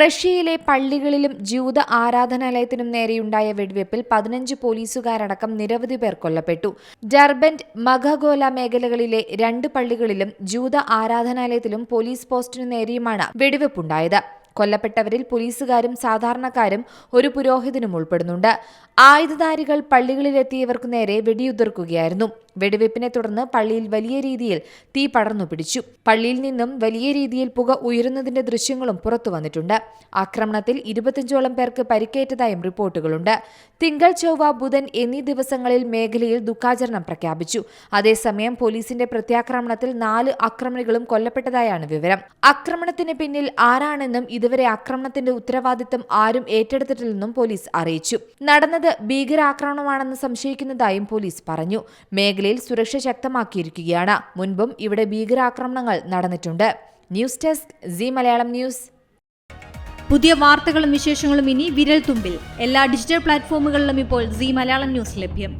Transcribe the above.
റഷ്യയിലെ പള്ളികളിലും ജൂത ആരാധനാലയത്തിനും നേരെയുണ്ടായ വെടിവെപ്പിൽ പതിനഞ്ച് പോലീസുകാരടക്കം നിരവധി പേർ കൊല്ലപ്പെട്ടു. ഡർബൻഡ് മഖഗോല മേഖലകളിലെ രണ്ട് പള്ളികളിലും ജൂത ആരാധനാലയത്തിലും പോലീസ് പോസ്റ്റിനു നേരെയുമാണ് വെടിവെപ്പുണ്ടായത്. കൊല്ലപ്പെട്ടവരിൽ പോലീസുകാരും സാധാരണക്കാരും ഒരു പുരോഹിതനും ഉൾപ്പെടുന്നുണ്ട്. ആയുധധാരികൾ പള്ളികളിലെത്തിയവർക്കു നേരെ വെടിയുതിർക്കുകയായിരുന്നു. വെടിവെപ്പിനെ തുടർന്ന് പള്ളിയിൽ വലിയ രീതിയിൽ തീ പടർന്നു പിടിച്ചു. പള്ളിയിൽ നിന്നും വലിയ രീതിയിൽ പുക ഉയരുന്നതിന്റെ ദൃശ്യങ്ങളും പുറത്തു വന്നിട്ടുണ്ട്. ആക്രമണത്തിൽ ഇരുപത്തിയഞ്ചോളം പേർക്ക് പരിക്കേറ്റതായും റിപ്പോർട്ടുകളുണ്ട്. തിങ്കൾ ചൊവ്വ ബുധൻ എന്നീ ദിവസങ്ങളിൽ മേഖലയിൽ ദുഃഖാചരണം പ്രഖ്യാപിച്ചു. അതേസമയം പോലീസിന്റെ പ്രത്യാക്രമണത്തിൽ നാല് ആക്രമണികളും കൊല്ലപ്പെട്ടതായാണ് വിവരം. ആക്രമണത്തിന് പിന്നിൽ ആരാണെന്നും ഇതുവരെ ആക്രമണത്തിന്റെ ഉത്തരവാദിത്തം ആരും ഏറ്റെടുത്തിട്ടില്ലെന്നും പോലീസ് അറിയിച്ചു. നടന്നത് ഭീകരാക്രമണമാണെന്ന് സംശയിക്കുന്നതായും പോലീസ് പറഞ്ഞു. മേഖലയിൽ സുരക്ഷ ശക്തമാക്കിയിരിക്കുകയാണ്. മുൻപും ഇവിടെ ഭീകരാക്രമണങ്ങൾ നടന്നിട്ടുണ്ട്. News desk C Malayalam news. പുതിയ വാർത്തകളും വിശേഷങ്ങളും ഇനി വിരൽ തുമ്പിൽ എല്ലാ ഡിജിറ്റൽ പ്ലാറ്റ്ഫോമുകളിലും ഇപ്പോൾ സി മലയാളം ന്യൂസ് ലഭ്യം.